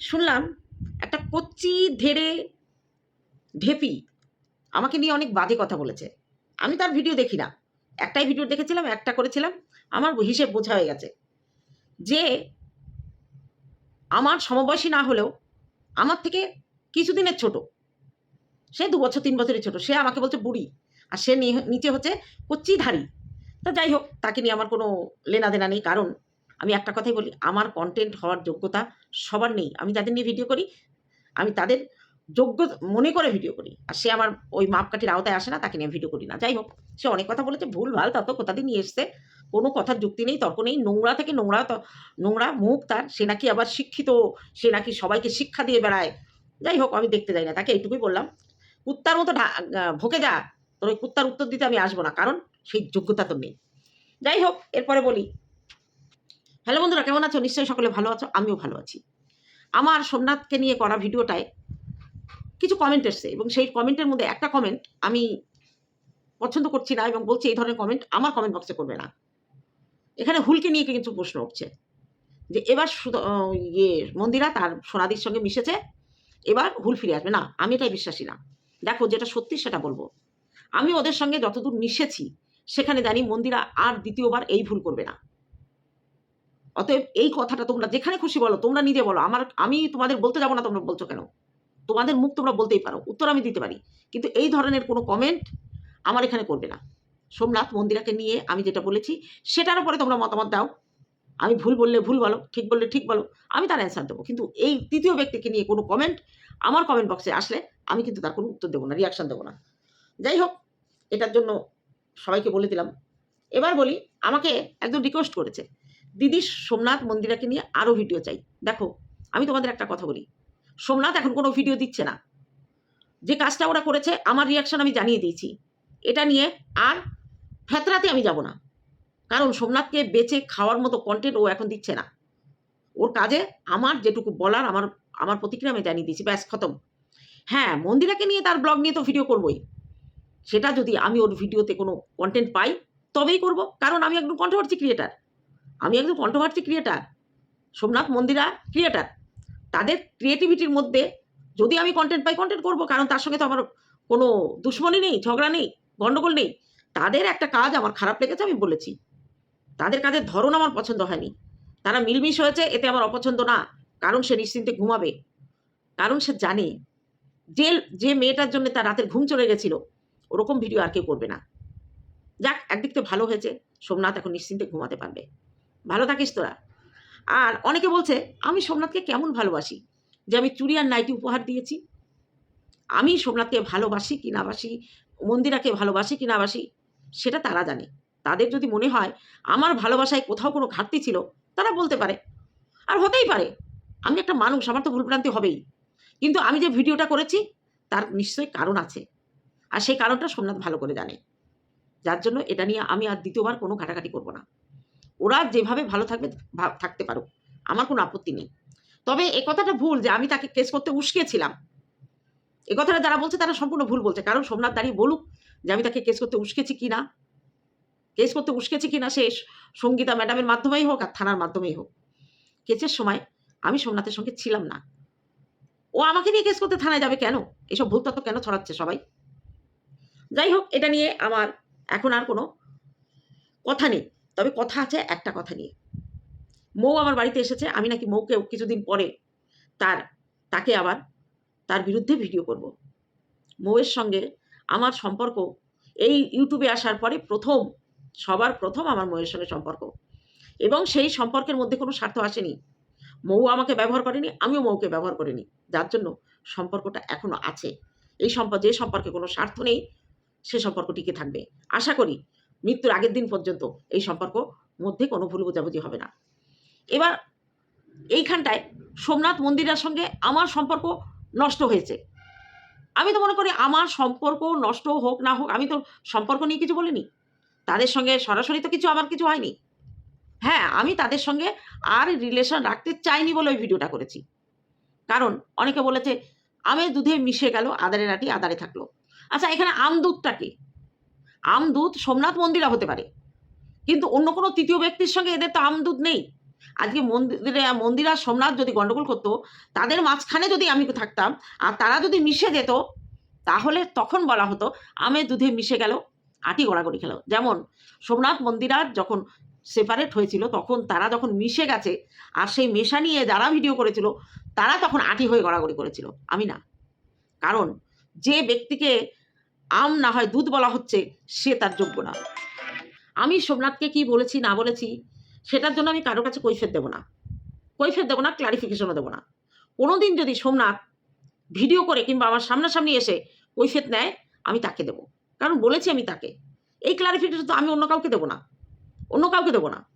শুনলাম একটা কচ্চি ধেড়ে ঢেপি আমাকে নিয়ে অনেক বাজে কথা বলেছে। আমি তার ভিডিও দেখি না। একটাই ভিডিও দেখেছিলাম, একটা করেছিলাম, আমার হিসেব বোঝা হয়ে গেছে যে আমার সমবয়সী না হলেও আমার থেকে কিছুদিনের ছোট। সে দু বছর, তিন বছরের ছোট। সে আমাকে বলছে বুড়ি আর সে নিচে হচ্ছে কচ্চিধারী তা যাই হোক, তাকে নিয়ে আমার কোনো লেনা দেনা নেই, কারণ আমি একটা কথাই বলি, আমার কন্টেন্ট হওয়ার যোগ্যতা সবার নেই। আমি যাদের নিয়ে ভিডিও করি, আমি তাদের যোগ্য মনে করে ভিডিও করি। আর সে আমার ওই মাপকাঠির আওতায় আসে না, তাকে নিয়ে ভিডিও করি না। যাই হোক, সে অনেক কথা বলেছে, ভুল, ভালো তত কোথা দিয়ে নিয়ে এসছে? কোনো কথার যুক্তি নেই, তর্ক নেই। নোংরা থেকে নোংরা নোংরা মুখ তার। সে নাকি আবার শিক্ষিত, সে নাকি সবাইকে শিক্ষা দিয়ে বেড়ায়। যাই হোক, আমি দেখতে যাই না, তাকে এইটুকুই বললাম। কুত্তার মতো ভোকে যা। তোর ওই কুত্তার উত্তর দিতে আমি আসব না, কারণ সেই যোগ্যতা তো নেই। যাই হোক, এরপরে বলি হ্যালো বন্ধুরা, কেমন আছো? নিশ্চয়ই সকলে ভালো আছো, আমিও ভালো আছি। আমার সোমনাথকে নিয়ে করা ভিডিওটায় কিছু কমেন্ট এসছে এবং সেই কমেন্টের মধ্যে একটা কমেন্ট আমি পছন্দ করছি না এবং বলছি এই ধরনের কমেন্ট আমার কমেন্ট বক্সে করবে না। এখানে হুলকে নিয়ে কিছু প্রশ্ন উঠছে যে এবার ইয়ে মন্দিরা তার সোনাদির সঙ্গে মিশেছে, এবার হুল ফিরে আসবে। না, আমি এটাই বিশ্বাসী না। দেখো, যেটা সত্যি সেটা বলব। আমি ওদের সঙ্গে যতদূর মিশেছি, সেখানে জানি মন্দিরা আর দ্বিতীয়বার এই ভুল করবে না। অতএব এই কথাটা তোমরা যেখানে খুশি বলো, তোমরা নিজে বলো। আমার, আমি তোমাদের বলতে যাব না, তোমরা বলছো কেন? তোমাদের মুখ তোমরা বলতেই পারো, উত্তর আমি দিতে পারি। কিন্তু এই ধরনের কোনো কমেন্ট আমার এখানে করবে না। সোমনাথ মন্দিরাকে নিয়ে আমি যেটা বলেছি, সেটার উপরে তোমরা মতামত দাও। আমি ভুল বললে ভুল বলো, ঠিক বললে ঠিক বলো, আমি তার অ্যান্সার দেবো। কিন্তু এই তৃতীয় ব্যক্তিকে নিয়ে কোনো কমেন্ট আমার কমেন্ট বক্সে আসলে আমি কিন্তু তার কোনো উত্তর দেবো না রিয়াকশন দেবো না। যাই হোক, এটার জন্য সবাইকে বলে দিলাম। এবার বলি, আমাকে একজন রিকোয়েস্ট করেছে। দিদি সোমনাথ মন্দিরাকে নিয়ে আরও ভিডিও চাই। দেখো, আমি তোমাদের একটা কথা বলি। সোমনাথ এখন কোনো ভিডিও দিচ্ছে না। যে কাজটা ওরা করেছে, আমার রিয়াকশন আমি জানিয়ে দিয়েছি। এটা নিয়ে আর ফেতরাতে আমি যাব না। কারণ সোমনাথকে বেচে খাওয়ার মতো কন্টেন্ট ও এখন দিচ্ছে না। ওর কাজে আমার যেটুকু বলার, আমার আমার প্রতিক্রিয়া আমি জানিয়ে দিয়েছি। ব্যাস, খতম। হ্যাঁ মন্দিরাকে নিয়ে তার ব্লগ নিয়ে তো ভিডিও করবই। সেটা যদি আমি ওর ভিডিওতে কোনো কন্টেন্ট পাই, তবেই করব। কারণ আমি একজন কন্ট্রোভার্সি ক্রিয়েটার আমি একজন কন্ট্রোভার্সি ক্রিয়েটার সোমনাথ মন্দিরা ক্রিয়েটার তাদের ক্রিয়েটিভিটির মধ্যে যদি আমি কন্টেন্ট পাই কন্টেন্ট করব, কারণ তার সঙ্গে তো আমার কোনো দুশ্মনী নেই, ঝগড়া নেই গণ্ডগোল নেই, তাদের একটা কাজ আমার খারাপ লেগেছে আমি বলেছি। তাদের কাজের ধরন আমার পছন্দ হয়নি। তারা মিলমিশ হয়েছে, এতে আমার অপছন্দ না, কারণ সে নিশ্চিন্তে ঘুমাবে, কারণ সে জানে, যে যে মেয়েটার জন্য তার রাতের ঘুম চলে গেছিল, ওরকম ভিডিও আর কেউ করবে না। যাক, একদিক থেকে ভালো হয়েছে, সোমনাথ এখন নিশ্চিন্তে ঘুমাতে পারবে। ভালো থাকিস তোরা। আর অনেকে বলছে, আমি সোমনাথকে কেমন ভালোবাসি? যে আমি চুড়ি আর নাইটি উপহার দিয়েছি। আমি সোমনাথকে ভালোবাসি কি না বাসি? মন্দিরাকে ভালোবাসি কি না বাসি? সেটা তারা জানে। তাদের যদি মনে হয়, আমার ভালোবাসায় কোথাও কোনো ঘাটতি ছিল, তারা বলতে পারে। আর হতেই পারে। আমি একটা মানুষ, আমার তো ভুলভ্রান্তি হবেই। কিন্তু আমি যে ভিডিওটা করেছি, তার নিশ্চয়ই কারণ আছে। আর সেই কারণটা সোমনাথ ভালো করে জানে। যার জন্য এটা নিয়ে আমি আর দ্বিতীয়বার কোনো ঘাটাঘাটি করব না। ওরা যেভাবে ভালো থাকবে থাকতে পারো আমার কোনো আপত্তি নেই। তবে এ কথাটা ভুল যে আমি তাকে কেস করতে উস্কেছিলাম এ কথাটা যারা বলছে তারা সম্পূর্ণ ভুল বলছে। কারণ সোমনাথ দাঁড়িয়ে বলুক যে আমি তাকে কেস করতে উস্কেছি কি না। কেস করতে উস্কেছি কি না সে সঙ্গীতা ম্যাডামের মাধ্যমেই হোক আর থানার মাধ্যমেই হোক। কেসের সময় আমি সোমনাথের সঙ্গে ছিলাম না। ও আমাকে নিয়ে কেস করতে থানায় যাবে কেন? এসব ভুল তত্ত্ব কেন ছড়াচ্ছে সবাই? যাই হোক, এটা নিয়ে আমার এখন আর কোনো কথা নেই। তবে কথা আছে একটা কথা নিয়ে। মৌ আমার বাড়িতে এসেছে, আমি নাকি মৌকে কিছুদিন পরে তার, তাকে আবার তার বিরুদ্ধে ভিডিও করব। মৌয়ের সঙ্গে আমার সম্পর্ক, এই ইউটিউবে আসার পরে প্রথম, সবার প্রথম আমার মৌয়ের সঙ্গে সম্পর্ক। এবং সেই সম্পর্কের মধ্যে কোনো স্বার্থ আসেনি। মৌ আমাকে ব্যবহার করেনি, আমিও মৌকে ব্যবহার করিনি। যার জন্য সম্পর্কটা এখনও আছে। এই সম্পর্ক যে সম্পর্কে কোনো স্বার্থ নেই, সে সম্পর্ক টিকে থাকবে। আশা করি মৃত্যুর আগের দিন পর্যন্ত এই সম্পর্ক মধ্যে কোনো ভুল বোঝাবুঝি হবে না। এবার এইখানটায় সোমনাথ মন্দিরের সঙ্গে আমার সম্পর্ক নষ্ট হয়েছে। আমি তো মনে করি আমার সম্পর্ক নষ্ট হোক না হোক, আমি তো সম্পর্ক নিয়ে কিছু বলিনি। তাদের সঙ্গে সরাসরি তো কিছু, আমার কিছু হয়নি। হ্যাঁ আমি তাদের সঙ্গে আর রিলেশন রাখতে চাইনি বলে ওই ভিডিওটা করেছি। কারণ অনেকে বলেছে, আমের দুধে মিশে গেল আদারে রাটি আদারে থাকল। আচ্ছা এখানে আম দুধটাকে আম দুধ সোমনাথ মন্দিরা হতে পারে। কিন্তু অন্য কোনো তৃতীয় ব্যক্তির সঙ্গে এদের তো আম দুধ নেই। আজকে মন্দিরে, মন্দির সোমনাথ যদি গন্ডগোল করতো, তাদের মাঝখানে যদি আমি থাকতাম, আর তারা যদি মিশে যেত, তাহলে তখন বলা হতো আমে দুধে মিশে গেল, আটি গড়াগড়ি খেলো। যেমন সোমনাথ মন্দিরা যখন সেপারেট হয়েছিল, তখন তারা যখন মিশে গেছে, আর সেই মেশা নিয়ে যারা ভিডিও করেছিল, তারা তখন আটি হয়ে গড়াগড়ি করেছিল। আমি না। কারণ যে ব্যক্তিকে আম না হয় দুধ বলা হচ্ছে, সে তার যোগ্য না। আমি সোমনাথকে কি বলেছি, না বলেছি, সেটার জন্য আমি কারোর কাছে কৈফের দেবো না। কৈফের দেবো না ক্লারিফিকেশনও দেবো না। কোনো দিন যদি সোমনাথ ভিডিও করে কিংবা আমার সামনাসামনি এসে কৈফেত নেয়, আমি তাকে দেবো। কারণ বলেছি আমি তাকে। এই ক্লারিফিকেশন তো আমি অন্য কাউকে দেবো না। অন্য কাউকে দেবো না।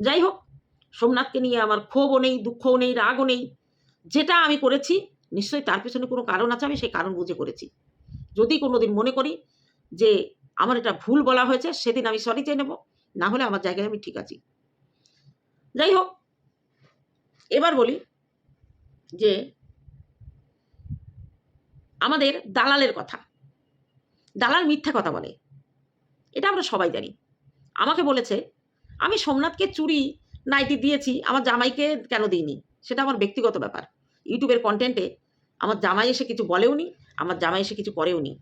যাই হোক, সোমনাথকে নিয়ে আমার ক্ষোভও নেই, দুঃখও নেই, রাগও নেই। যেটা আমি করেছি, নিশ্চয়ই তার পেছনে কোনো কারণ আছে, আমি সেই কারণ বুঝে করেছি। যদি কোনো দিন মনে করি যে আমার এটা ভুল বলা হয়েছে, সেদিন আমি সরি চেয়ে নেব, না হলে আমার জায়গায় আমি ঠিক আছি। যাই হোক, এবার বলি যে আমাদের দালালের কথা। দালাল মিথ্যা কথা বলে। এটা আমরা সবাই জানি। আমাকে বলেছে, আমি সোমনাথকে চুরি নাইটি দিয়েছি, আমার জামাইকে কেন দিইনি? সেটা আমার ব্যক্তিগত ব্যাপার। ইউটিউবের কন্টেন্টে আমার জামাই এসে কিছু বলেও নি আমার জামাই এসে কিছু করেও নি।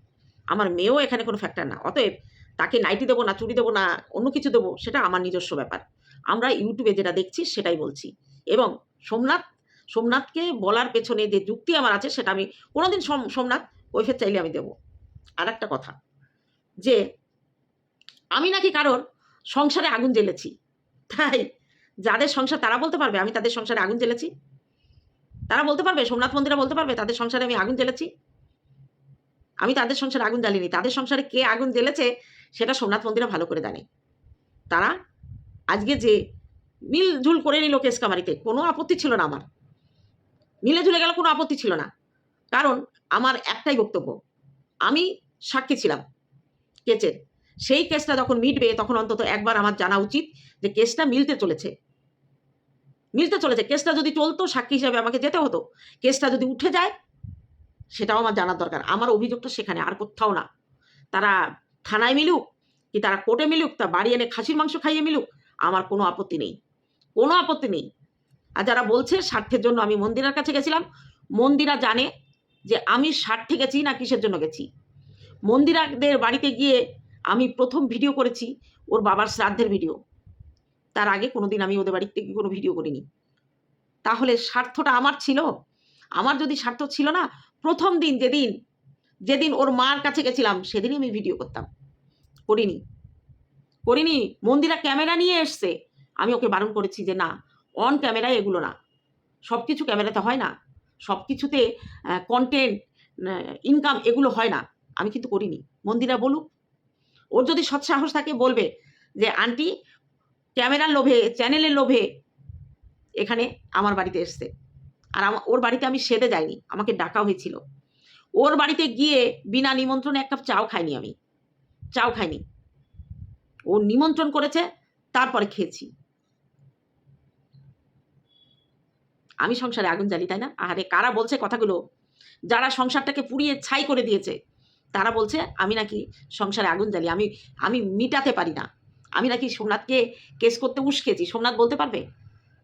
আমার মেয়েও এখানে কোনো ফ্যাক্টর না। অতএব তাকে নাইটি দেবো না, চুরি দেবো না, অন্য কিছু দেবো, সেটা আমার নিজস্ব ব্যাপার। আমরা ইউটিউবে যেটা দেখছি, সেটাই বলছি। এবং সোমনাথ, সোমনাথকে বলার পেছনে যে যুক্তি আমার আছে, সেটা আমি কোনোদিন সোম, সোমনাথ কৈফের চাইলে আমি দেবো। আর একটা কথা, যে আমি নাকি কারোর সংসারে আগুন জ্বেলেছি। তাই যাদের সংসার তারা বলতে পারবে, আমি তাদের সংসারে আগুন জ্বেলেছি? তারা বলতে পারবে, সোমনাথ মন্দিরা বলতে পারবে, তাদের সংসারে আমি আগুন জ্বেলেছি? আমি তাদের সংসারে আগুন জ্বালিনি। তাদের সংসারে কে আগুন জ্বেলেছে, সেটা সোমনাথ মন্দিরা ভালো করে জানে। তারা আজকে যে মিল ঝুল করে নিল কেস কামারিতে কোনো আপত্তি ছিল না আমার। মিলে ঝুলে গেল, কোনো আপত্তি ছিল না। কারণ আমার একটাই বক্তব্য, আমি সাক্ষী ছিলাম কেচের সেই কেসটা যখন মিটবে, তখন অন্তত একবার আমার জানা উচিত যে কেসটা মিলতে চলেছে। মিলতে চলেছে। কেসটা যদি চলতো, সাক্ষী হিসাবে আমাকে যেতে হতো। কেসটা যদি উঠে যায় সেটাও আমার জানার দরকার। আমার অভিযোগটা সেখানে, আর কোথাও না। তারা থানায় মিলুক কি তারা কোর্টে মিলুক, তা বাড়ি এনে খাসির মাংস খাইয়ে মিলুক, আমার কোনো আপত্তি নেই। কোনো আপত্তি নেই। আর যারা বলছে স্বার্থের জন্য আমি মন্দিরার কাছে গেছিলাম, মন্দিরা জানে যে আমি স্বার্থে গেছি না কিসের জন্য গেছি। মন্দিরাদের বাড়িতে গিয়ে আমি প্রথম ভিডিও করেছি ওর বাবার শ্রাদ্ধের ভিডিও। তার আগে কোনোদিন আমি ওদের বাড়িতে কোনো ভিডিও করিনি। তাহলে স্বার্থটা আমার ছিল? আমার যদি স্বার্থ ছিল না প্রথম দিন যেদিন যেদিন ওর মার কাছে গেছিলাম, সেদিনই আমি ভিডিও করতাম। করিনি। করিনি। মন্দিরা ক্যামেরা নিয়ে এসছে। আমি ওকে বারণ করেছি যে, না অন ক্যামেরায় এগুলো না। সব কিছু ক্যামেরাতে হয় না। সব কিছুতে কন্টেন্ট ইনকাম এগুলো হয় না। আমি কিন্তু করিনি। মন্দিরা বলুক। ওর যদি সৎসাহস থাকে, বলবে যে, আন্টি, ক্যামেরার লোভে চ্যানেলের লোভে এখানে আমার বাড়িতে এসছে। আর ওর বাড়িতে আমি সেদে যাইনি, আমাকে ডাকা হয়েছিল। ওর বাড়িতে গিয়ে বিনা নিমন্ত্রণে এক কাপ চাও খাইনি আমি। চাও খাইনি। ও নিমন্ত্রণ করেছে, তারপরে খেয়েছি। আমি সংসারে আগুন জ্বালি, তাই না? আরে কারা বলছে কথাগুলো? যারা সংসারটাকে পুড়িয়ে ছাই করে দিয়েছে, তারা বলছে, আমি নাকি সংসারে আগুন জ্বালি, আমি আমি মিটাতে পারি না। আমি নাকি সোমনাথকে কেস করতে উস্কেছি সোমনাথ বলতে পারবে?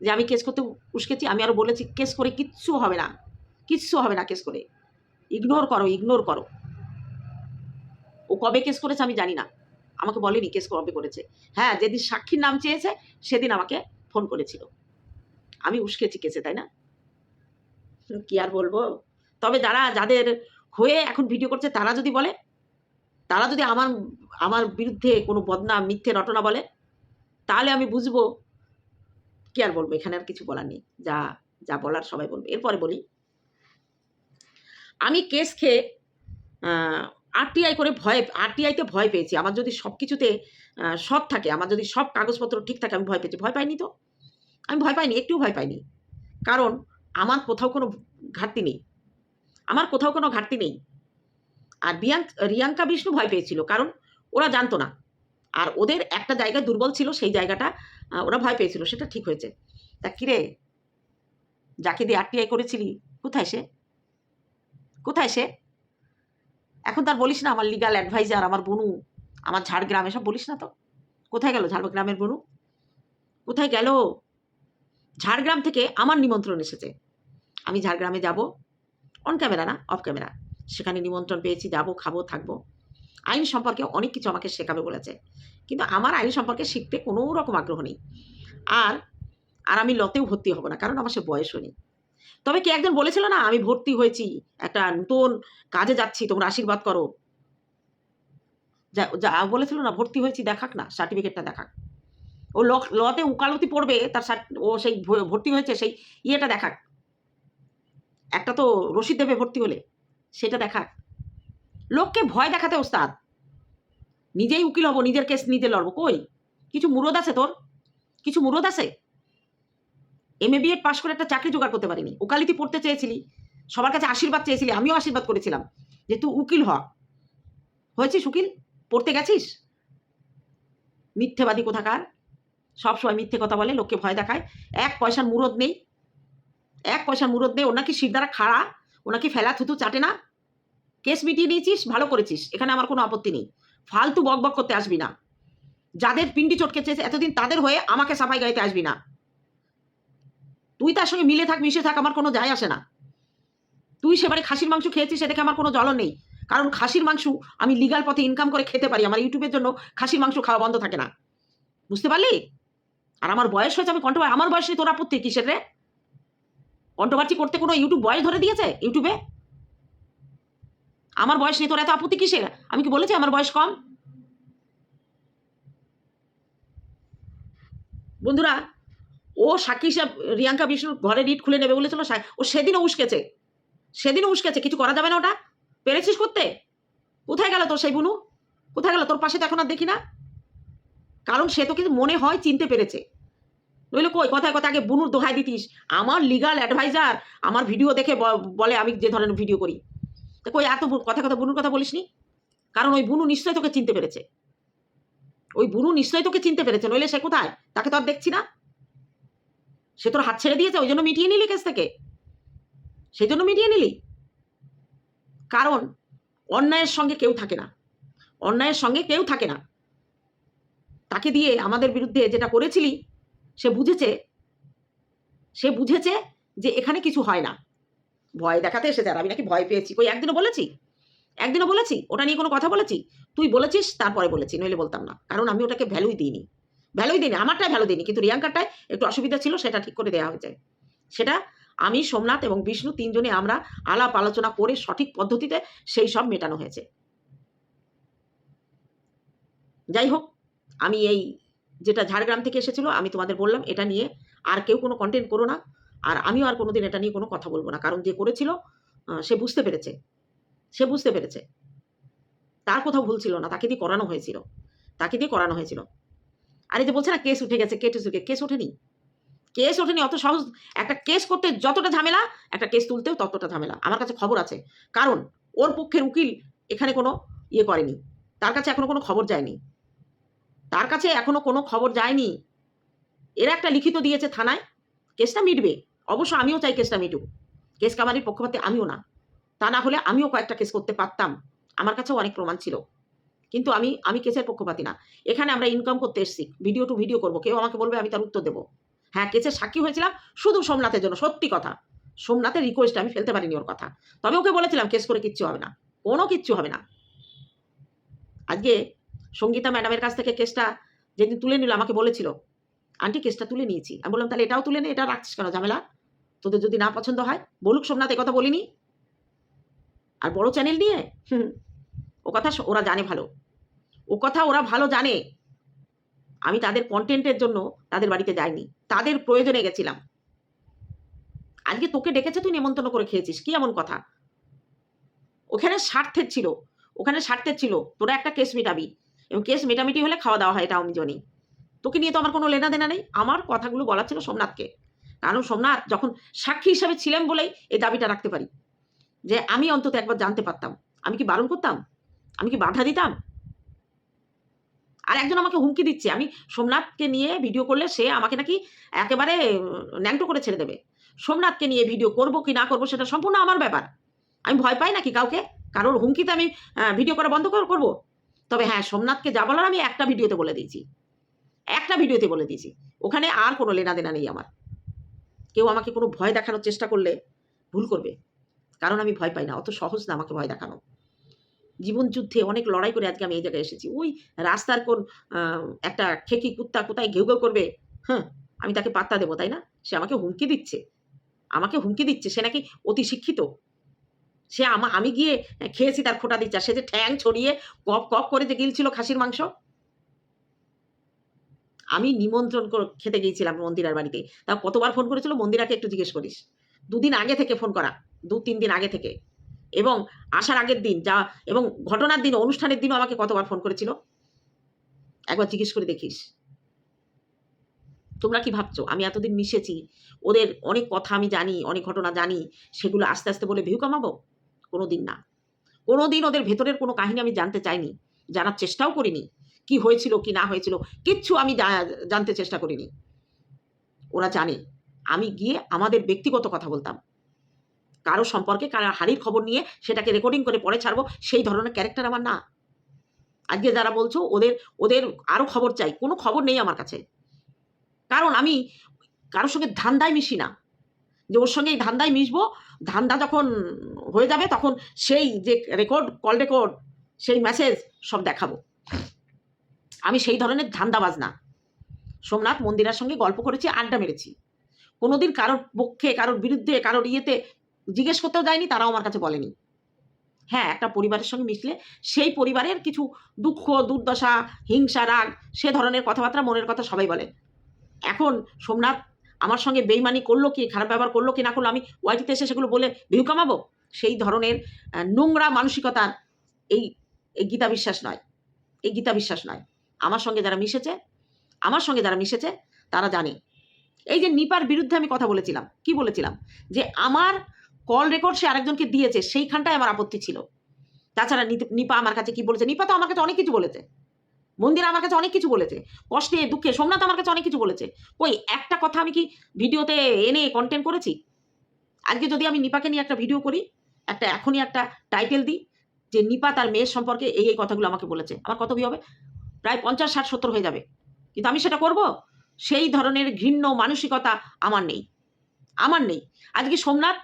যে আমি কেস করতে উস্কেছি, আমি আরও বলেছি, কেস করে কিচ্ছু হবে না। কিচ্ছু হবে না কেস করে। ইগনোর করো ইগনোর করো। ও কবে কেস করেছে আমি জানি না। আমাকে বলেনি কেস কবে করেছে। হ্যাঁ যেদিন সাক্ষীর নাম চেয়েছে, সেদিন আমাকে ফোন করেছিল। আমি উস্কেছি কেসে, তাই না? কি আর বলব? তবে যারা, যাদের হয়ে এখন ভিডিও করছে, তারা যদি বলে, তারা যদি আমার আমার বিরুদ্ধে কোনো বদনাম, মিথ্যে রটনা বলে, তাহলে আমি বুঝব কি আর বলব? এখানে আর কিছু বলার নেই। যা যা বলার সবাই বলবে। এরপরে বলি। আমি কেস খেয়ে আরটিআই করে ভয় আরটিআইতে ভয় পেয়েছি। আমার যদি সব কিছুতে সৎ থাকে, আমার যদি সব কাগজপত্র ঠিক থাকে, আমি ভয় পেয়েছি। ভয় পাইনি তো? আমি ভয় পাইনি একটু ভয় পাইনি। কারণ আমার কোথাও কোনো ঘাটতি নেই। আমার কোথাও কোনো ঘাটতি নেই। আর রিয়াঙ্কা বিষ্ণু ভয় পেয়েছিল, কারণ ওরা জানতো না। আর ওদের একটা জায়গায় দুর্বল ছিল, সেই জায়গাটা ওরা ভয় পেয়েছিল, সেটা ঠিক হয়েছে। তা কিরে? যাকে দিয়ে আরটিআই করেছিলি, কোথায় সে? কোথায় সে? এখন তার বলিস না আমার লিগাল অ্যাডভাইজার আমার বনু, আমার ঝাড়গ্রাম, এসব বলিস না তো? কোথায় গেল ঝাড়গ্রামের বনু? কোথায় গেল? ঝাড়গ্রাম থেকে আমার নিমন্ত্রণ এসেছে। আমি ঝাড়গ্রামে যাব অন ক্যামেরা না অফ ক্যামেরা সেখানে নিমন্ত্রণ পেয়েছি, যাব, খাব, থাকব। আইন সম্পর্কে অনেক কিছু আমাকে শেখাবে বলেছে। কিন্তু আমার আইন সম্পর্কে শিখতে কোনো রকম আগ্রহ নেই। আর আর আমি লতেও ভর্তি হব না, কারণ আমার সে বয়সও নেই। তবে কে একজন বলেছিল না, আমি ভর্তি হয়েছি, একটা নতুন কাজে যাচ্ছি, তোমরা আশীর্বাদ করো। যা যা বলেছিল না, ভর্তি হয়েছি, দেখাক না সার্টিফিকেটটা দেখাক। ও লতে উকালতি পড়বে, তার ও সেই ভর্তি হয়েছে, সেই ইয়েটা দেখাক। একটা তো রসিদ দেবে ভর্তি হলে, সেটা দেখাক। লোককে ভয় দেখাতে ওস্তাদ। নিজেই উকিল হব, নিজের কেস নিজে লড়বো। কই? কিছু মুরদ আছে তোর? কিছু মুরদ আছে? এম এ বিএড পাশ করে একটা চাকরি জোগাড় করতে পারিনি। উকালিতি পড়তে চেয়েছিলি, সবার কাছে আশীর্বাদ চেয়েছিলি, আমিও আশীর্বাদ করেছিলাম যে তুই উকিল হ। হয়েছিস উকিল? পড়তে গেছিস? মিথ্যেবাদী কোথাকার? সবসময় মিথ্যে কথা বলে, লোককে ভয় দেখায়। এক পয়সার মুরদ নেই। এক পয়সার মুরদ নেই। ওর নাকি শির খাড়া, ও নাকি ফেলা থুতু চাটে না। কেস মিটিয়ে নিয়েছিস, ভালো করেছিস, এখানে আমার কোনো আপত্তি নেই। ফালতু বক বক করতে আসবি না। যাদের পিন্ডি চটকে চেয়েছে এতদিন তাদের হয়ে আমাকে সাফাই গাইতে আসবি না। তুই তার সঙ্গে মিলে থাক, মিশে থাক, আমার কোনো যায় আসে না। তুই সেবারে খাসির মাংস খেয়েছিস সে দেখে আমার কোনো জ্বলন নেই। কারণ খাসির মাংস আমি লিগাল পথে ইনকাম করে খেতে পারি, আমার ইউটিউবের জন্য খাসির মাংস খাওয়া বন্ধ থাকে না। বুঝতে পারলি? আর আমার বয়স হয়েছে, আমি কন্ট্রোভার আমার বয়স নিয়ে তোর আপত্তি কিসের রে? কন্ট্রোভার্সি করতে কোনো ইউটিউব বয়স ধরে দিয়েছে? ইউটিউবে আমার বয়স নিয়ে তোর এত আপত্তি কিসের? আমি কি বলেছি আমার বয়স কম? বন্ধুরা, ও সাক্ষী হিসাব, রিয়াঙ্কা বিষ্ণুর ঘরে রিট খুলে নেবে বলেছিল ও সেদিনও উস্কেছে। সেদিনও উস্কেছে। কিছু করা যাবে না ওটা। পেরেছিস করতে? কোথায় গেল তোর সেই বুনু? কোথায় গেল? তোর পাশে তো এখন আর দেখি না। কারণ সে তো কিন্তু মনে হয় চিনতে পেরেছে। নইলে কই? কথায় কথা আগে বুনুর দোহাই দিতিস। আমার লিগাল অ্যাডভাইজার আমার ভিডিও দেখে বলে আমি যে ধরনের ভিডিও করি। তো কই বু- কথা কথা বুনুর কথা বলিসনি? কারণ ওই বুনু নিশ্চয়ই তোকে চিনতে পেরেছে। ওই বুনু নিশ্চয়ই তোকে চিনতে পেরেছে, নইলে সে কোথায়? তাকে তো আর দেখছি না। সে তোর হাত ছেড়ে দিয়েছে, ওই জন্য মিটিয়ে নিলি কেস থেকে? সেই জন্য মিটিয়ে নিলি? কারণ অন্যায়ের সঙ্গে কেউ থাকে না। অন্যায়ের সঙ্গে কেউ থাকে না। তাকে দিয়ে আমাদের বিরুদ্ধে যেটা করেছিলি, সে বুঝেছে সে বুঝেছে যে এখানে কিছু হয় না। ভয় দেখাতে এসেছে আর আমি নাকি ভয় পেয়েছি। কই, একদিনও বলেছি? একদিনও বলেছি? ওটা নিয়ে কোনো কথা বলেছি? তুই বলেছিস, তারপরে বলেছি, নইলে বলতাম না। কারণ আমি ওটাকে ভ্যালুই দিইনি। ভ্যালুই দিইনি, আমারটাই ভ্যালু দিইনি। কিন্তু রিয়াঙ্কারটায় একটু অসুবিধা ছিল, সেটা ঠিক করে দেওয়া হয়েছে। সেটা আমি, সোমনাথ এবং বিষ্ণু তিনজনে আমরা আলাপ আলোচনা করে সঠিক পদ্ধতিতে সেই সব মেটানো হয়েছে। যাই হোক, আমি এই যেটা ঝাড়গ্রাম থেকে এসেছিল, আমি তোমাদের বললাম, এটা নিয়ে আর কেউ কোনো কন্টেন্ট করো না। আর আমিও আর কোনোদিন এটা নিয়ে কোনো কথা বলব না। কারণ যে করেছিল সে বুঝতে পেরেছে। সে বুঝতে পেরেছে। তার কোথাও ভুল ছিল না, তাকে দিয়ে করানো হয়েছিল। তাকে দিয়ে করানো হয়েছিল। আর এই যে বলছে না, কেস উঠে গেছে কেস উঠে কেস ওঠেনি। কেস ওঠেনি, অত সহজ একটা কেস করতে যতটা ঝামেলা, একটা কেস তুলতেও ততটা ঝামেলা। আমার কাছে খবর আছে। কারণ ওর পক্ষের উকিল এখানে কোনো ইয়ে করেনি। তার কাছে এখনও কোনো খবর যায়নি। তার কাছে এখনও কোনো খবর যায়নি। এরা একটা লিখিত দিয়েছে থানায়, কেসটা মিটবে। অবশ্য আমিও চাই কেসটা মিটুক। কেস কামারির পক্ষপাতে আমিও না। তা না হলে আমিও কয়েকটা কেস করতে পারতাম। আমার কাছেও অনেক প্রমাণ ছিল। কিন্তু আমি আমি কেসের পক্ষপাতি না। এখানে আমরা ইনকাম করতে এসেছি। ভিডিও টু ভিডিও করব। কেউ আমাকে বলবে, আমি তার উত্তর দেবো। হ্যাঁ কেসের সাক্ষী হয়েছিলাম শুধু সোমনাথের জন্য। সত্যি কথা। সোমনাথের রিকোয়েস্ট আমি ফেলতে পারিনি ওর কথা। তবে ওকে বলেছিলাম, কেস করে কিচ্ছু হবে না। কোনো কিচ্ছু হবে না। আজকে সঙ্গীতা ম্যাডামের কাছ থেকে কেসটা যেদিন তুলে নিল, আমাকে বলেছিল, আন্টি, কেসটা তুলে নিয়েছি। আমি বললাম, তাহলে এটাও তুলে নে, এটা রাখছিস কেন? ঝামেলা? তোদের যদি না পছন্দ হয় বলুক সোমনাথ এ কথা বলিনি। আর বড় চ্যানেল নিয়ে? হুম, ও কথা ওরা জানে ভালো। ও কথা ওরা ভালো জানে। আমি তাদের কন্টেন্টের জন্য তাদের বাড়িতে যাইনি। তাদের প্রয়োজনে গেছিলাম। আজকে তোকে ডেকেছে তুই নেমন্তন্ন করে খেয়েছিস। কি এমন কথা? ওখানে স্বার্থের ছিল। ওখানে স্বার্থের ছিল। তোরা একটা কেস মেটাবি। এবং কেস মেটামিটি হলে খাওয়া দাওয়া হয় এটা আমি জানি। তোকে নিয়ে তো আমার কোনো লেনা দেনা নেই। আমার কথাগুলো বলার ছিল সোমনাথকে। কারণ সোমনাথ যখন সাক্ষী হিসাবে ছিলেন বলেই এই দাবিটা রাখতে পারি। যে আমি অন্তত একবার জানতে পারতাম। আমি কি বারণ করতাম? আমি কি বাধা দিতাম? আর একজন আমাকে হুমকি দিচ্ছে। আমি সোমনাথকে নিয়ে ভিডিও করলে সে আমাকে নাকি একেবারে ন্যাংটো করে ছেড়ে দেবে। সোমনাথকে নিয়ে ভিডিও করব কি না করব সেটা সম্পূর্ণ আমার ব্যাপার। আমি ভয় পাই নাকি কাউকে? কারোর হুমকিতে আমি ভিডিও করা বন্ধ কর- করব? তবে হ্যাঁ সোমনাথকে যা বলার আমি একটা ভিডিওতে বলে দিয়েছি। একটা ভিডিওতে বলে দিয়েছি। ওখানে আর কোনো লেনা দেনা নেই আমার। কেউ আমাকে কোনো ভয় দেখানোর চেষ্টা করলে ভুল করবে। কারণ আমি ভয় পাই না, অত সহজ না আমাকে ভয় দেখানো। জীবন যুদ্ধে অনেক লড়াই করে আজকে আমি এই জায়গায় এসেছি। ওই রাস্তার কোন একটা খেকি কুত্তা কোথায় ঘেউ ঘেউ করবে? হ্যাঁ আমি তাকে পাত্তা দেবো, তাই না? সে আমাকে হুমকি দিচ্ছে। আমাকে হুমকি দিচ্ছে, সে নাকি অতি শিক্ষিত। সে আমা, আমি গিয়ে খেয়েছি তার খোটা দিচ্ছে সে যে ঠ্যাং ছড়িয়ে কপ কপ করে যে গিলছিল খাসির মাংস। আমি নিমন্ত্রণ খেতে গিয়েছিলাম মন্দিরার বাড়িতে। তা কতবার ফোন করেছিল? মন্দিরাকে একটু জিজ্ঞেস করিস। দুদিন আগে থেকে ফোন করা। দু, তিন দিন আগে থেকে। এবং আসার আগের দিন যা, এবং ঘটনার দিন, অনুষ্ঠানের দিনও আমাকে কতবার ফোন করেছিল? একবার জিজ্ঞেস করে দেখিস। তোমরা কি ভাবছ? আমি এতদিন মিশেছি। ওদের অনেক কথা আমি জানি, অনেক ঘটনা জানি। সেগুলো আস্তে আস্তে বলে ভিউ কামাবো? কোনো দিন না। কোনো দিন ওদের ভেতরের কোনো কাহিনী আমি জানতে চাইনি। জানার চেষ্টাও করিনি। কি হয়েছিল, কি না হয়েছিল, কিচ্ছু আমি জানতে চেষ্টা করিনি। ওরা জানে। আমি গিয়ে আমাদের ব্যক্তিগত কথা বলতাম। কারও সম্পর্কে, কারও হাড়ির খবর নিয়ে সেটাকে রেকর্ডিং করে পরে ছাড়বো, সেই ধরনের ক্যারেক্টার আমার না। আজকে যারা বলছো, ওদের ওদের আরও খবর চাই। কোনো খবর নেই আমার কাছে। কারণ আমি কারোর সঙ্গে ধান্দায় মিশি না। যে ওর সঙ্গে এই ধান্দায় মিশবো, ধান্দা যখন হয়ে যাবে তখন সেই যে রেকর্ড কল রেকর্ড সেই মেসেজ সব দেখাবো। আমি সেই ধরনের ধান্দাবাজ না। সোমনাথ মন্দিরের সঙ্গে গল্প করেছি, আড্ডা মেরেছি। কোনোদিন কারোর পক্ষে, কারোর বিরুদ্ধে, কারোর ইয়েতে জিজ্ঞেস করতেও যায়নি, তারাও আমার কাছে বলেনি। হ্যাঁ একটা পরিবারের সঙ্গে মিশলে সেই পরিবারের কিছু দুঃখ, দুর্দশা, হিংসা, রাগ, সে ধরনের কথাবার্তা মনের কথা সবাই বলে। এখন সোমনাথ আমার সঙ্গে বেইমানি করল কি, খারাপ ব্যবহার করল কি না করল, আমি ওয়াইটিতে এসে সেগুলো বলে ভিউ কামাবো? সেই ধরনের নোংরা মানসিকতার এই এই গীতা বিশ্বাস নয়। এই গীতা বিশ্বাস নয়। আমার সঙ্গে যারা মিশেছে, আমার সঙ্গে যারা মিশেছে, তারা জানে। এই যে নিপার বিরুদ্ধে আমি কথা বলেছিলাম, কি বলেছিলাম? যে আমার কল রেকর্ড সে আরেকজনকে দিয়েছে, সেইখানটায় আমার আপত্তি ছিল। তাছাড়া নিপা আমার কাছে কি বলেছে? নিপা তো আমার কাছে অনেক কিছু বলেছে। মন্দির আমার কাছে অনেক কিছু বলেছে। কষ্টে, দুঃখে, সোমনাথ আমার কাছে অনেক কিছু বলেছে। কই, একটা কথা আমি কি ভিডিওতে এনে কন্টেন্ট করেছি? আজকে যদি আমি নিপাকে নিয়ে একটা ভিডিও করি, একটা এখনই একটা টাইটেল দিই, যে নিপা তার মেয়ের সম্পর্কে এই এই কথাগুলো আমাকে বলেছে। আমার কত ভিউ হবে? প্রায় পঞ্চাশ, ষাট, সত্তর হয়ে যাবে। কিন্তু আমি সেটা করব? সেই ধরনের ঘৃণ্য মানসিকতা আমার নেই। আমার নেই। আজকে সোমনাথ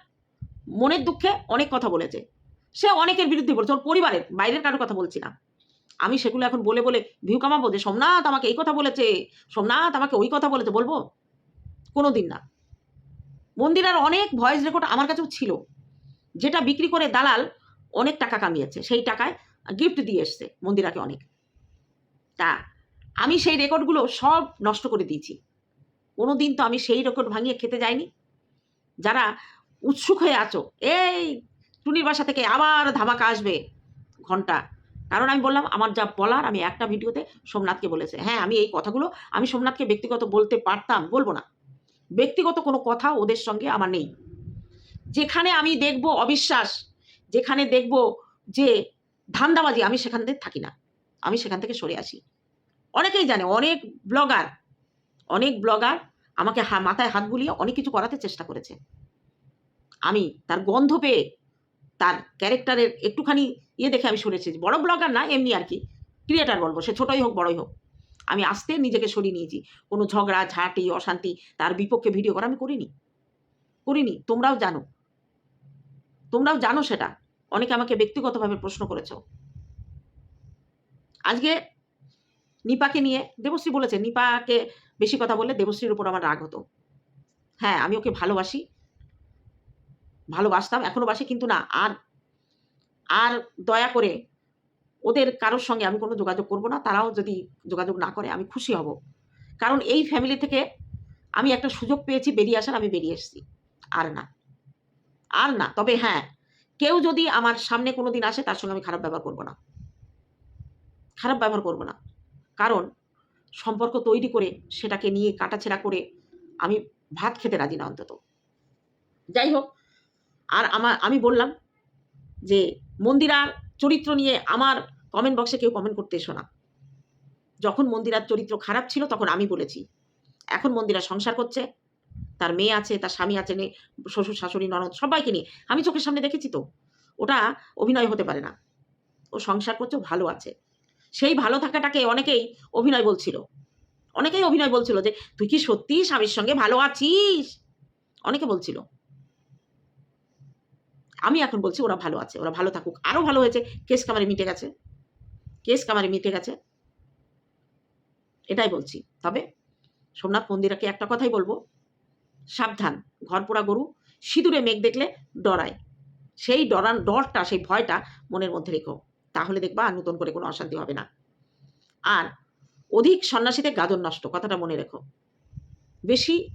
মনের দুঃখে অনেক কথা বলেছে। সে অনেকের বিরুদ্ধে বলেছে। ওর পরিবারের, বাইরের কারোর কথা বলছি না। আমি সেগুলো এখন বলে বলে ভিউ কামাবো যে, সোমনাথ আমাকে এই কথা বলেছে। সোমনাথ আমাকে ওই কথা বলেছে। বলব? কোনো দিন না। মন্দিরার অনেক ভয়েস রেকর্ড আমার কাছেও ছিল। যেটা বিক্রি করে দালাল অনেক টাকা কামিয়েছে। সেই টাকায় গিফট দিয়ে এসছে মন্দিরাকে অনেক। তা আমি সেই রেকর্ডগুলো সব নষ্ট করে দিয়েছি। কোনো দিন তো আমি সেই রেকর্ড ভাঙিয়ে খেতে যাইনি। যারা উৎসুক হয়ে আছো, এই টুনির বাসা থেকে আবার ধামাকা আসবে ঘণ্টা। কারণ আমি বললাম, আমার যা বলার আমি একটা ভিডিওতে সোমনাথকে বলেছে। হ্যাঁ আমি এই কথাগুলো আমি সোমনাথকে ব্যক্তিগত বলতে পারতাম, বলব না। ব্যক্তিগত কোনো কথা ওদের সঙ্গে আমার নেই। যেখানে আমি দেখব অবিশ্বাস, যেখানে দেখব যে ধান্দাবাজি, আমি সেখান থেকে থাকি না। আমি সেখান থেকে সরে আসি। অনেকেই জানে, অনেক ব্লগার অনেক ব্লগার আমাকে মাথায় হাত বুলিয়ে অনেক কিছু করাতে চেষ্টা করেছে। আমি তার গন্ধ পেয়ে, তার ক্যারেক্টারের একটুখানি ইয়ে দেখে আমি শুনেছি বড় ব্লগার না, এমনি আর কি ক্রিয়েটার বলব, সে ছোটই হোক, বড়ই হোক। আমি আস্তে নিজেকে সরিয়ে নিয়েছি। কোনো ঝগড়া, ঝাঁটি, অশান্তি, তার বিপক্ষে ভিডিও করা আমি করিনি। করিনি, তোমরাও জানো। তোমরাও জানো সেটা। অনেকে আমাকে ব্যক্তিগতভাবে প্রশ্ন করেছ। আজকে নিপাকে নিয়ে দেবশ্রী বলেছে, নিপাকে বেশি কথা বললে দেবশ্রীর উপর আমার রাগ হতো। হ্যাঁ আমি ওকে ভালোবাসি, ভালোবাসতাম, এখনও বাসি, কিন্তু না, আর আর দয়া করে ওদের কারোর সঙ্গে আমি কোনো যোগাযোগ করব না, তারাও যদি যোগাযোগ না করে, আমি খুশি হব। কারণ এই ফ্যামিলি থেকে আমি একটা সুযোগ পেয়েছি, বেরিয়ে আসার, আমি বেরিয়ে এসেছি। আর না আর না, তবে হ্যাঁ কেউ যদি আমার সামনে কোনো দিন আসে, তার সঙ্গে আমি খারাপ ব্যবহার করব না। খারাপ ব্যবহার করব না। কারণ সম্পর্ক তৈরি করে সেটাকে নিয়ে কাটাছেড়া করে আমি ভাত খেতে রাজি না অন্তত। যাই হোক, আর আমার আমি বললাম যে মন্দিরার চরিত্র নিয়ে আমার কমেন্ট বক্সে কেউ কমেন্ট করতে এসো না। যখন মন্দিরার চরিত্র খারাপ ছিল তখন আমি বলেছি। এখন মন্দিরা সংসার করছে, তার মেয়ে আছে, তার স্বামী আছে, নে, শ্বশুর, শাশুড়ি, ননদ, সবাইকে নিয়ে। আমি চোখের সামনে দেখেছি তো, ওটা অভিনয় হতে পারে না। ও সংসার করছে ভালো আছে। সেই ভালো থাকাটাকে অনেকেই অভিনয় বলছিল। অনেকেই অভিনয় বলছিল যে, তুই কি সত্যি স্বামীর সঙ্গে ভালো আছিস? অনেকে বলছিল। আমি এখন বলছি, ওরা ভালো আছে, ওরা ভালো থাকুক। আরও ভালো হয়েছে, কেস কামারে মিটে গেছে। কেস কামারে মিটে গেছে। এটাই বলছি। তবে সোমনাথ মন্দিরাকে একটা কথাই বলব, সাবধান। ঘর পোড়া গরু, সিঁদুরে মেঘ দেখলে ডরায়। সেই ডরান, ডরটা, সেই ভয়টা মনের মধ্যে রেখো। তাহলে দেখবা আর নতুন করে কোনো অশান্তি হবে না। আর অধিক সন্ন্যাসীতে গাদর নষ্ট, কথাটা মনে রেখো। বেশি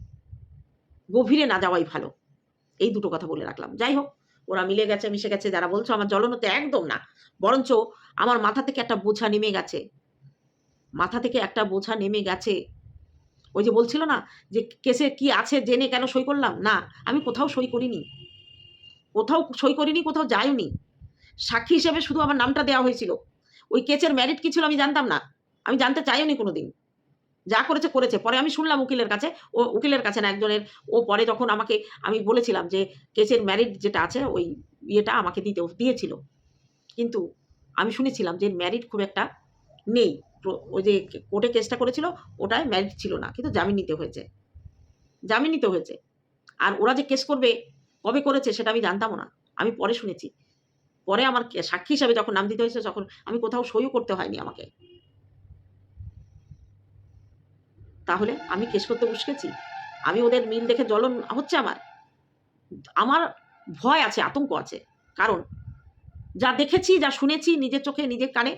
গভীরে না যাওয়াই ভালো। এই দুটো কথা বলে রাখলাম। যাই হোক, ওরা মিলে গেছে, মিশে গেছে, যারা বলছো আমার জ্বলনতে একদম না। বরঞ্চ আমার মাথা থেকে একটা বোঝা নেমে গেছে। মাথা থেকে একটা বোঝা নেমে গেছে। ওই যে বলছিল না যে কেসে কি আছে জেনে কেন সই করলাম? না, আমি কোথাও সই করিনি। কোথাও সই করিনি, কোথাও যাইনি সাক্ষী হিসেবে শুধু আমার নামটা দেওয়া হয়েছিল। ওই কেচের ম্যারিট কি ছিল আমি জানতাম না। আমি জানতে চাইওনি কোনো দিন যা করেছে করেছে। পরে আমি শুনলাম উকিলের কাছে। ও উকিলের কাছে না, একজনের। ও পরে যখন আমাকে, আমি বলেছিলাম যে কেসের ম্যারিট যেটা আছে, ওই ইয়েটা আমাকে দিতে, দিয়েছিল। কিন্তু আমি শুনেছিলাম যে ম্যারিট খুব একটা নেই। ওই যে কোর্টে কেসটা করেছিল, ওটায় ম্যারিট ছিল না। কিন্তু জামিন নিতে হয়েছে। জামিন নিতে হয়েছে। আর ওরা যে কেস করবে, কবে করেছে, সেটা আমি জানতামও না। আমি পরে শুনেছি। পরে আমার সাক্ষী হিসাবে যখন নাম দিতে হয়েছে, তখন আমি কোথাও সইও করতে হয়নি আমাকে। তাহলে আমি কেস করতে উস্কেছি? আমি ওদের মিল দেখে জ্বলন হচ্ছে আমার? আমার ভয় আছে, আতঙ্ক আছে। কারণ যা দেখেছি, যা শুনেছি, নিজের চোখে, নিজের কানে,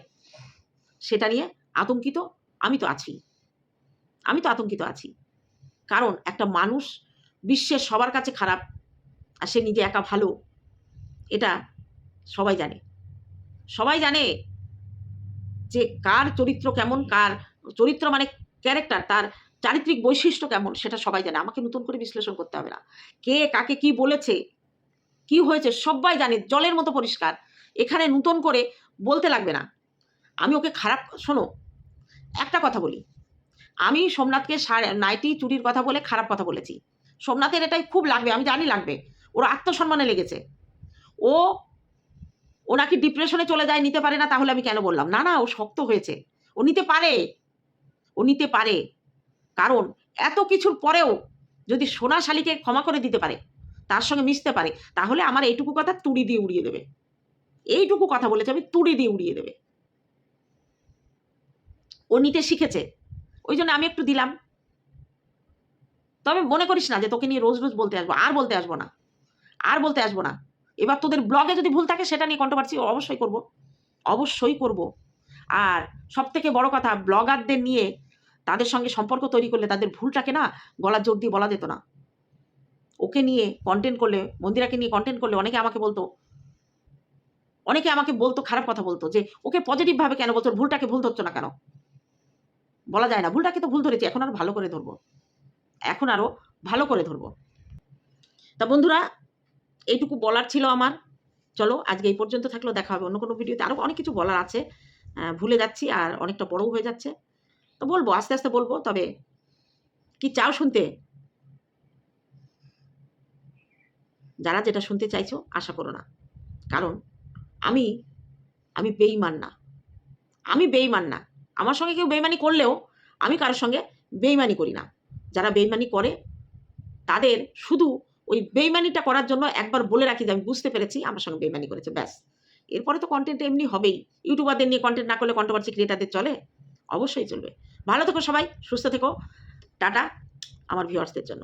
সেটা নিয়ে আতঙ্কিত আমি তো আছি। আমি তো আতঙ্কিত আছি। কারণ একটা মানুষ, বিশ্বের সবার কাছে খারাপ, আর সে নিজে একা ভালো, এটা সবাই জানে। সবাই জানে যে কার চরিত্র কেমন, কার চরিত্র মানে ক্যারেক্টার তার চারিত্রিক বৈশিষ্ট্য কেমন সেটা সবাই জানে। আমাকে নতুন করে বিশ্লেষণ করতে হবে না। কে, কাকে কি বলেছে, কি হয়েছে সবাই জানে, জলের মতো পরিষ্কার। এখানে নতুন করে বলতে লাগবে না। আমি ওকে খারাপ, শোনো, একটা কথা বলি। আমি সোমনাথকে নাইটি, চুরির কথা বলে খারাপ কথা বলেছি। সোমনাথের এটাই খুব লাগবে, আমি জানি লাগবে। ওর আত্মসম্মানে লেগেছে। ও ও নাকি ডিপ্রেশনে চলে যায় নিতে পারে না? তাহলে আমি কেন বললাম? না না, ও শক্ত হয়েছে। ও নিতে পারে। ও নিতে পারে। কারণ এত কিছুর পরেও যদি সোনা শালিকে ক্ষমা করে দিতে পারে, তার সঙ্গে মিশতে পারে, তাহলে আমার এইটুকু কথা তুড়ি দিয়ে উড়িয়ে দেবে। এইটুকু কথা বলেছে, আমি তুড়ি দিয়ে উড়িয়ে দেবে। ও নিতে শিখেছে। ওই জন্য আমি একটু দিলাম। তবে মনে করিস না যে তোকে নিয়ে রোজ রোজ বলতে আসব, আর বলতে আসব না। আর বলতে আসব না। এবার তোদের ব্লগে যদি ভুল থাকে, সেটা নিয়ে কন্ট্রোভার্সি অবশ্যই করব। অবশ্যই করব। আর সব থেকে বড় কথা ব্লগারদের নিয়ে তাদের সঙ্গে সম্পর্ক তৈরি করলে তাদের ভুলটাকে না গলার জোর দিয়ে বলা যেত না। ওকে নিয়ে কন্টেন্ট করলে, মন্দিরাকে নিয়ে কন্টেন্ট করলে অনেকে আমাকে বলতো, অনেকে আমাকে বলতো, খারাপ কথা বলতো যে, ওকে পজিটিভভাবে কেন ওর ভুলটাকে ভুল ধরছো না কেন? বলা যায় না। ভুলটাকে তো ভুল ধরেছি, এখন আরও ভালো করে ধরবো। এখন আরও ভালো করে ধরবো। তা বন্ধুরা এইটুকু বলার ছিল আমার। চলো, আজকে এই পর্যন্ত থাকলেও দেখা হবে অন্য কোনো ভিডিওতে। আরও অনেক কিছু বলার আছে। ভুলে যাচ্ছি আর অনেকটা বড়ও হয়ে যাচ্ছে। তো বলব, আস্তে আস্তে বলব, তবে কি চাও শুনতে? যারা যেটা শুনতে চাইছো, আশা করো না। কারণ আমি আমি বেইমান না। আমি বেইমান না। আমার সঙ্গে কেউ বেইমানি করলেও আমি কারোর সঙ্গে বেইমানি করি না। যারা বেইমানি করে, তাদের শুধু ওই বেইমানিটা করার জন্য একবার বলে রাখি যে আমি বুঝতে পেরেছি, আমার সঙ্গে বেইমানি করেছে, ব্যাস। এরপরে তো কন্টেন্ট এমনি হবেই। ইউটিউবারদের নিয়ে কন্টেন্ট না করলে কন্ট্রোভার্সি ক্রিয়েটারদের চলে? অবশ্যই চলবে। ভালো থেকো সবাই, সুস্থ থেকো। টাটা, আমার ভিউয়ার্সদের জন্য।